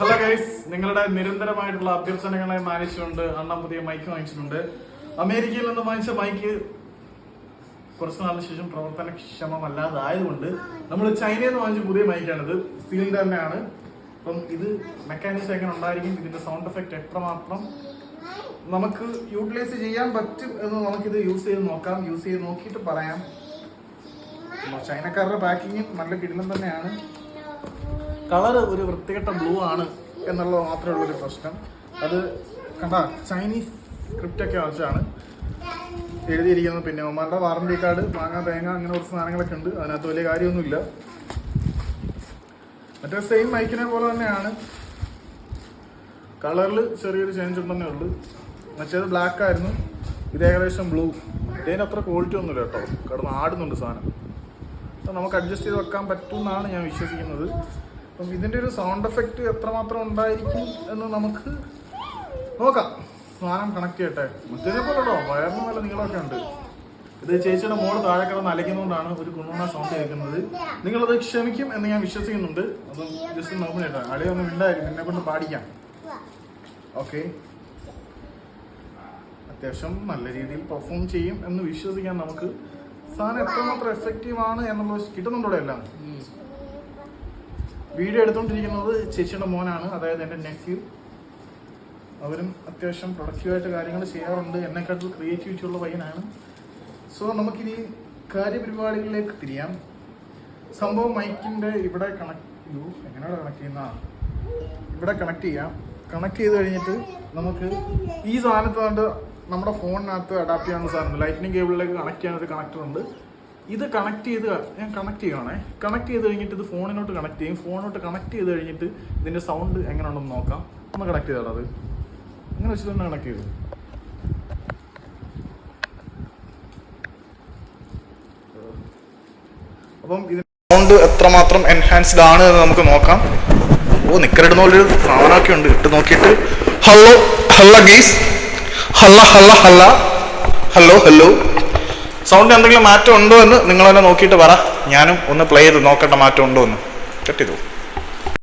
Hello guys നിങ്ങളുടെ നിരന്തരമായിട്ടുള്ള അഭ്യർത്ഥനകളെ മാനിച്ചുകൊണ്ട് അണ്ണ പുതിയ മൈക്ക് വാങ്ങിച്ചിട്ടുണ്ട്. അമേരിക്കയിൽ നിന്ന് വാങ്ങിച്ച മൈക്ക് കുറച്ച് നാളിന് ശേഷം പ്രവർത്തനക്ഷമമല്ലാതായതുകൊണ്ട് നമ്മൾ ചൈനയിൽ നിന്ന് വാങ്ങിച്ച പുതിയ മൈക്കാണിത് സ്റ്റീൽ തന്നെയാണ്. അപ്പം ഇത് മെക്കാനിക്സ് എങ്ങനെ ഉണ്ടായിരിക്കും? ഇതിന്റെ സൗണ്ട് എഫക്റ്റ് എത്രമാത്രം? നമുക്ക് യൂട്ടിലൈസ് ചെയ്യാൻ പറ്റും എന്ന് നമുക്കിത് യൂസ് ചെയ്ത് നോക്കാം. യൂസ് ചെയ്ത് നോക്കിയിട്ട് പറയാം. ചൈനക്കാരുടെ പാക്കിങ് നല്ല കിടിലം തന്നെയാണ്. കളർ ഒരു വൃത്തികെട്ട ബ്ലൂ ആണ് എന്നുള്ളത് മാത്രമേ ഉള്ളൊരു പ്രശ്നം. അത് കണ്ട ചൈനീസ് സ്ക്രിപ്റ്റ് ഒക്കെ വെച്ചാണ് എഴുതിയിരിക്കുന്നത് പിന്നെ ഒമാരുടെ വാറണ്ടി കാർഡ് മാങ്ങ തേങ്ങ അങ്ങനെ കുറച്ച് സാധനങ്ങളൊക്കെ ഉണ്ട്. അതിനകത്ത് വലിയ കാര്യമൊന്നുമില്ല. മറ്റേ സെയിം മൈക്കിനെ പോലെ തന്നെയാണ്. കളറിൽ ചെറിയൊരു ചേഞ്ച് ഉണ്ടെന്നേ ഉള്ളൂ. മറ്റേത് ബ്ലാക്ക് ആയിരുന്നു. ഇത് ഏകദേശം ബ്ലൂ ഇതിന് അത്ര ക്വാളിറ്റി ഒന്നുമില്ല കേട്ടോ. കിടന്ന് ആടുന്നുണ്ട് സാധനം. അപ്പം നമുക്ക് അഡ്ജസ്റ്റ് ചെയ്ത് വെക്കാൻ പറ്റുമെന്നാണ് ഞാൻ വിശ്വസിക്കുന്നത്. അപ്പം ഇതിന്റെ ഒരു സൗണ്ട് എഫക്റ്റ് എത്രമാത്രം ഉണ്ടായിരിക്കും എന്ന് നമുക്ക് നോക്കാം. സാധനം കണക്ട് ചെയ്യട്ടെ. മറ്റേനെ പോലെ കേട്ടോ വയറിന് നല്ല നീളമൊക്കെ ഉണ്ട്. ഇത് ചേച്ചിയുടെ മോൾ താഴെ കിടന്ന് അലയ്ക്കുന്നതുകൊണ്ടാണ് ഒരു കുണ്ണുണ്ണ സൗണ്ട് കേൾക്കുന്നത്. നിങ്ങളത് ക്ഷമിക്കും എന്ന് ഞാൻ വിശ്വസിക്കുന്നുണ്ട്. അപ്പം ജസ്റ്റ് നോക്കണം കേട്ടോ അളിയൊന്നും ഉണ്ടായിരിക്കും എന്നെ കൊണ്ട് പാടിക്കാം. ഓക്കെ അത്യാവശ്യം നല്ല രീതിയിൽ പെർഫോം ചെയ്യും എന്ന് വിശ്വസിക്കാൻ നമുക്ക് സാധനം എത്രമാത്രം എഫക്റ്റീവ് ആണ് എന്നുള്ളത് കിട്ടുന്നുണ്ടോ എല്ലാം? വീഡിയോ എടുത്തുകൊണ്ടിരിക്കുന്നത് ചേച്ചിയുടെ മോനാണ്. അതായത് എന്റെ നെഫ്യൂ അവരും അത്യാവശ്യം പ്രൊഡക്റ്റീവായിട്ട് കാര്യങ്ങൾ ചെയ്യാറുണ്ട്. എന്നെക്കാട്ടിൽ ക്രിയേറ്റിവിറ്റി ഉള്ള പയ്യനാണ്. സോ നമുക്കിനി കാര്യപരിപാടികളിലേക്ക് തിരിയാം. സംഭവം മൈക്കിന്റെ ഇവിടെ കണക്ട് ചെയ്യൂ എങ്ങനെയാണ് കണക്ട് ചെയ്യുന്ന ഇവിടെ കണക്ട് ചെയ്യാം. കണക്ട് ചെയ്ത് കഴിഞ്ഞിട്ട് നമുക്ക് ഈ സാധനത്ത് നമ്മുടെ ഫോണിനകത്ത് അഡാപ്റ്റ് ചെയ്യാനുള്ള സാധനം ലൈറ്റിനിങ് കേബിളിലേക്ക് കണക്ട് ചെയ്യാൻ ഒരു കണക്ടർ ഉണ്ട്. ഇത് കണക്ട് ചെയ്ത് ഞാൻ കണക്ട് ചെയ്യുവാണേ. കണക്ട് ചെയ്ത് കഴിഞ്ഞിട്ട് ഇത് ഫോണിനോട്ട് കണക്ട് ചെയ്യും. ഫോണിനോട്ട് കണക്ട് ചെയ്ത് കഴിഞ്ഞിട്ട് ഇതിന്റെ സൗണ്ട് എങ്ങനെയുണ്ടെന്ന് നോക്കാം. ഒന്ന് കണക്ട് ചെയ്താൽ അത്? അങ്ങനെ വെച്ചിട്ട് തന്നെ കണക്ട് ചെയ്തു? അപ്പം ഇതിന് സൗണ്ട് എത്രമാത്രം എൻഹാൻസ്ഡ് ആണ് എന്ന് നമുക്ക് നോക്കാം. ഓ നിക്കരിടുന്ന പോലെ ഒരു സാധനമൊക്കെ ഉണ്ട്. ഇട്ട് നോക്കിയിട്ട്. Hello hello guys hello hello hello. Hello hello sound എന്തെങ്കിലും മാറ്റം ഉണ്ടോ എന്ന് നിങ്ങൾ തന്നെ നോക്കിയിട്ട് പറ. ഞാനും ഒന്ന് പ്ലേ ചെയ്ത് നോക്കട്ടെ മാറ്റം ഉണ്ടോ എന്ന്. കെട്ടിതോ